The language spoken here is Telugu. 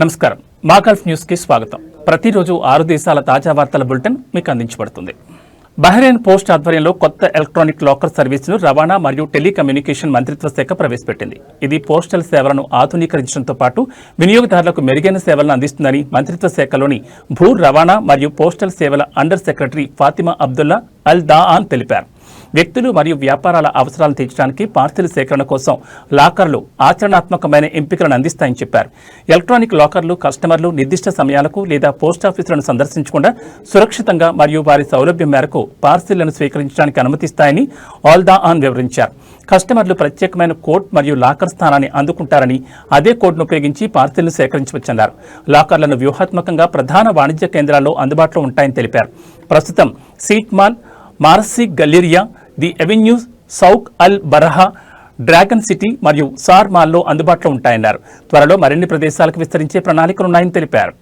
నమస్కారం. మాకల్ఫ్ న్యూస్కి స్వాగతం. ప్రతిరోజు ఆరు దేశాల తాజా వార్తల బులెటిన్ మీకు అందించబడుతుంది. బహ్రెయిన్ పోస్ట్ ఆధ్వర్యంలో కొత్త ఎలక్ట్రానిక్ లాకర్ సర్వీసును రవాణా మరియు టెలికమ్యూనికేషన్ మంత్రిత్వ శాఖ ప్రవేశపెట్టింది. ఇది పోస్టల్ సేవలను ఆధునీకరించడంతో పాటు వినియోగదారులకు మెరుగైన సేవలను అందిస్తుందని మంత్రిత్వ శాఖలోని భూ రవాణా మరియు పోస్టల్ సేవల under secretary Fatima Abdullah Al దాఆన్ తెలిపారు. వ్యక్తులు మరియు వ్యాపారాల అవసరాలు తీర్చడానికి పార్సిల్ సేకరణ కోసం లాకర్లు ఆచరణాత్మకమైన ఎంపికలను అందిస్తాయని చెప్పారు. ఎలక్ట్రానిక్ లాకర్లు కస్టమర్లు నిర్దిష్ట సమయాలకు లేదా పోస్ట్ ఆఫీసులను సందర్శించకుండా సురక్షితంగా మరియు వారి సౌలభ్యం మేరకు పార్సిళ్ళను స్వీకరించడానికి అనుమతిస్తాయని ఆల్దా ఆన్ వివరించారు. కస్టమర్లు ప్రత్యేకమైన కోడ్ మరియు లాకర్ స్థానాన్ని అందుకుంటారని అదే కోడ్ను ఉపయోగించి పార్సిల్ను సేకరించవచ్చన్నారు. లాకర్లను వ్యూహాత్మకంగా ప్రధాన వాణిజ్య కేంద్రాల్లో అందుబాటులో ఉంటాయని తెలిపారు. ప్రస్తుతం Seef Mall Marassi Galleria the Avenues Souq Al Baraha Dragon City మరియు సార్ మాల్లో అందుబాటులో ఉంటాయన్నారు. త్వరలో మరిన్ని ప్రదేశాలకు విస్తరించే ప్రణాళికలున్నాయని తెలిపారు.